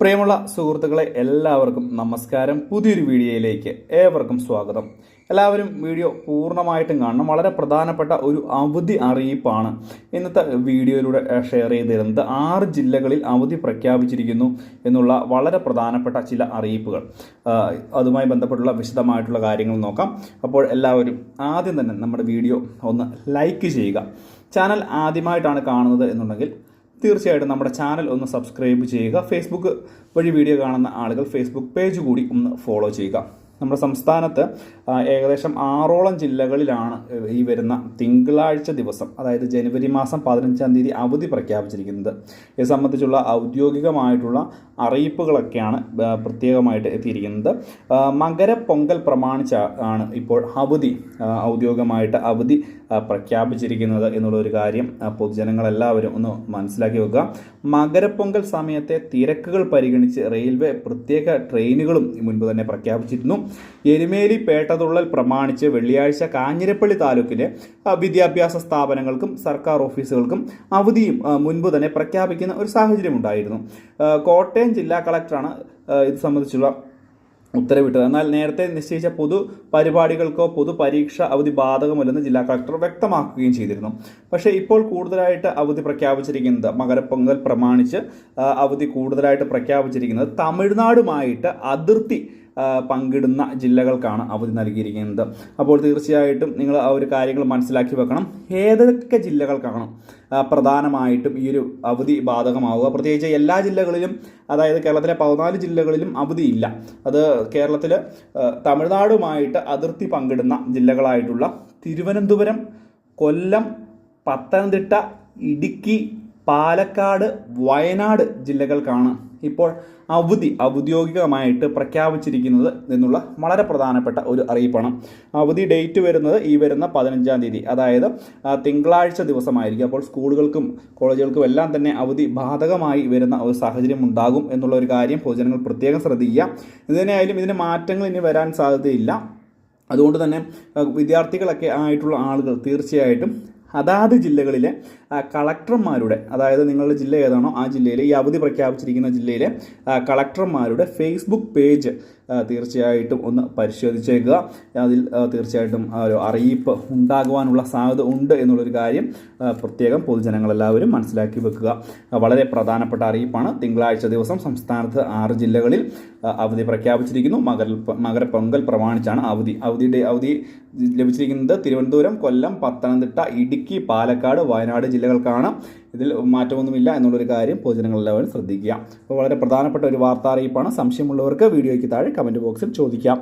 പ്രിയമുള്ള സുഹൃത്തുക്കളെ എല്ലാവർക്കും നമസ്കാരം. പുതിയൊരു വീഡിയോയിലേക്ക് ഏവർക്കും സ്വാഗതം. എല്ലാവരും വീഡിയോ പൂർണമായിട്ടും കാണണം. വളരെ പ്രധാനപ്പെട്ട ഒരു അവധി അറിയിപ്പാണ് ഇന്നത്തെ വീഡിയോയിലൂടെ ഷെയർ ചെയ്ത് തരുന്നത് ആറ് ജില്ലകളിൽ അവധി പ്രഖ്യാപിച്ചിരിക്കുന്നു എന്നുള്ള വളരെ പ്രധാനപ്പെട്ട ചില അറിയിപ്പുകൾ. അതുമായി ബന്ധപ്പെട്ടുള്ള വിശദമായിട്ടുള്ള കാര്യങ്ങൾ നോക്കാം. അപ്പോൾ എല്ലാവരും ആദ്യം തന്നെ നമ്മുടെ വീഡിയോ ഒന്ന് ലൈക്ക് ചെയ്യുക. ചാനൽ ആദ്യമായിട്ടാണ് കാണുന്നത് എന്നുണ്ടെങ്കിൽ തീർച്ചയായിട്ടും നമ്മുടെ ചാനൽ ഒന്ന് സബ്സ്ക്രൈബ് ചെയ്യുക. ഫേസ്ബുക്ക് വഴി വീഡിയോ കാണുന്ന ആളുകൾ ഫേസ്ബുക്ക് പേജ് കൂടി ഒന്ന് ഫോളോ ചെയ്യുക. നമ്മുടെ സംസ്ഥാനത്ത് ഏകദേശം ആറോളം ജില്ലകളിലാണ് ഈ വരുന്ന തിങ്കളാഴ്ച ദിവസം അതായത് ജനുവരി മാസം പതിനഞ്ചാം തീയതി അവധി പ്രഖ്യാപിച്ചിരിക്കുന്നത്. ഇത് സംബന്ധിച്ചുള്ള ഔദ്യോഗികമായിട്ടുള്ള അറിയിപ്പുകളൊക്കെയാണ് പ്രത്യേകമായിട്ട് എത്തിയിരിക്കുന്നത്. മകരപ്പൊങ്കൽ പ്രമാണിച്ച ആണ് ഇപ്പോൾ അവധി ഔദ്യോഗികമായിട്ട് അവധി പ്രഖ്യാപിച്ചിരിക്കുന്നത് എന്നുള്ളൊരു കാര്യം പൊതുജനങ്ങളെല്ലാവരും ഒന്ന് മനസ്സിലാക്കി വെക്കുക. മകരപ്പൊങ്കൽ സമയത്തെ തിരക്കുകൾ പരിഗണിച്ച് റെയിൽവേ പ്രത്യേക ട്രെയിനുകളും മുൻപ് തന്നെ പ്രഖ്യാപിച്ചിരുന്നു. എരുമേലി പേട്ടതുള്ളൽ പ്രമാണിച്ച് വെള്ളിയാഴ്ച കാഞ്ഞിരപ്പള്ളി താലൂക്കിലെ വിദ്യാഭ്യാസ സ്ഥാപനങ്ങൾക്കും സർക്കാർ ഓഫീസുകൾക്കും അവധിയും മുൻപ് തന്നെ പ്രഖ്യാപിക്കുന്ന ഒരു സാഹചര്യം ഉണ്ടായിരുന്നു കോട്ടയം ജില്ലാ കളക്ടറാണ് ഇത് സംബന്ധിച്ചുള്ള ഉത്തരവിട്ടത്. എന്നാൽ നേരത്തെ നിശ്ചയിച്ച പൊതു പരിപാടികൾക്കോ പൊതു പരീക്ഷ അവധി ബാധകമല്ലെന്ന് ജില്ലാ കളക്ടർ വ്യക്തമാക്കുകയും ചെയ്തിരുന്നു. പക്ഷേ ഇപ്പോൾ കൂടുതലായിട്ട് അവധി പ്രഖ്യാപിച്ചിരിക്കുന്നത് മകരപ്പൊങ്കൽ പ്രമാണിച്ച് അവധി കൂടുതലായിട്ട് പ്രഖ്യാപിച്ചിരിക്കുന്നത് തമിഴ്നാടുമായിട്ട് അതിർത്തി പങ്കിടുന്ന ജില്ലകൾക്കാണ് അവധി നൽകിയിരിക്കുന്നത്. അപ്പോൾ തീർച്ചയായിട്ടും നിങ്ങൾ ആ ഒരു കാര്യങ്ങൾ മനസ്സിലാക്കി വെക്കണം. ഏതൊക്കെ ജില്ലകൾക്കാണ് പ്രധാനമായിട്ടും ഈ ഒരു അവധി ബാധകമാവുക? പ്രത്യേകിച്ച് എല്ലാ ജില്ലകളിലും അതായത് കേരളത്തിലെ പതിനാല് ജില്ലകളിലും അവധിയില്ല അത് കേരളത്തിൽ തമിഴ്നാടുമായിട്ട് അതിർത്തി പങ്കിടുന്ന ജില്ലകളായിട്ടുള്ള തിരുവനന്തപുരം കൊല്ലം പത്തനംതിട്ട ഇടുക്കി പാലക്കാട് വയനാട് ജില്ലകൾക്കാണ് ഇപ്പോൾ അവധി ഔദ്യോഗികമായിട്ട് പ്രഖ്യാപിച്ചിരിക്കുന്നത് എന്നുള്ള വളരെ പ്രധാനപ്പെട്ട ഒരു അറിയിപ്പാണ്. അവധി ഡേറ്റ് വരുന്നത് ഈ വരുന്ന പതിനഞ്ചാം തീയതി. അതായത് തിങ്കളാഴ്ച ദിവസമായിരിക്കും. അപ്പോൾ സ്കൂളുകൾക്കും കോളേജുകൾക്കും എല്ലാം തന്നെ അവധി ബാധകമായി വരുന്ന ഒരു സാഹചര്യം ഉണ്ടാകും എന്നുള്ള ഒരു കാര്യം പൊതുജനങ്ങൾ പ്രത്യേകം ശ്രദ്ധിക്കുക. ഇതിനായാലും ഇതിന് മാറ്റങ്ങൾ ഇനി വരാൻ സാധ്യതയില്ല. അതുകൊണ്ട് തന്നെ വിദ്യാർത്ഥികളൊക്കെ ആയിട്ടുള്ള ആളുകൾ തീർച്ചയായിട്ടും അതാത് ജില്ലകളിലെ കളക്ടർമാരുടെ അതായത് നിങ്ങളുടെ ജില്ല ഏതാണോ ആ ജില്ലയിലെ ഈ അവധി പ്രഖ്യാപിച്ചിരിക്കുന്ന ജില്ലയിലെ കളക്ടർമാരുടെ ഫേസ്ബുക്ക് പേജ് തീർച്ചയായിട്ടും ഒന്ന് പരിശോധിച്ചേക്കുക. അതിൽ തീർച്ചയായിട്ടും ഒരു അറിയിപ്പ് ഉണ്ടാകുവാനുള്ള സാധ്യത ഉണ്ട് എന്നുള്ളൊരു കാര്യം പ്രത്യേകം പൊതുജനങ്ങളെല്ലാവരും മനസ്സിലാക്കി വെക്കുക. വളരെ പ്രധാനപ്പെട്ട അറിയിപ്പാണ്. തിങ്കളാഴ്ച ദിവസം സംസ്ഥാനത്ത് ആറ് ജില്ലകളിൽ അവധി പ്രഖ്യാപിച്ചിരിക്കുന്നു. മകര മകരപ്പൊങ്കൽ പ്രമാണിച്ചാണ് അവധി. അവധിയുടെ അവധി ലഭിച്ചിരിക്കുന്നത് തിരുവനന്തപുരം കൊല്ലം പത്തനംതിട്ട ഇടുക്കി പാലക്കാട് വയനാട് ജില്ലകൾക്കാണ് ഇതിൽ മാറ്റമൊന്നുമില്ല എന്നുള്ളൊരു കാര്യം പൊതുജനങ്ങളെല്ലാവരും ശ്രദ്ധിക്കുക. അപ്പോൾ വളരെ പ്രധാനപ്പെട്ട ഒരു വാർത്താ അറിയിപ്പാണ്. സംശയമുള്ളവർക്ക് വീഡിയോയ്ക്ക് താഴെ കമന്റ് ബോക്സിൽ ചോദിക്കാം.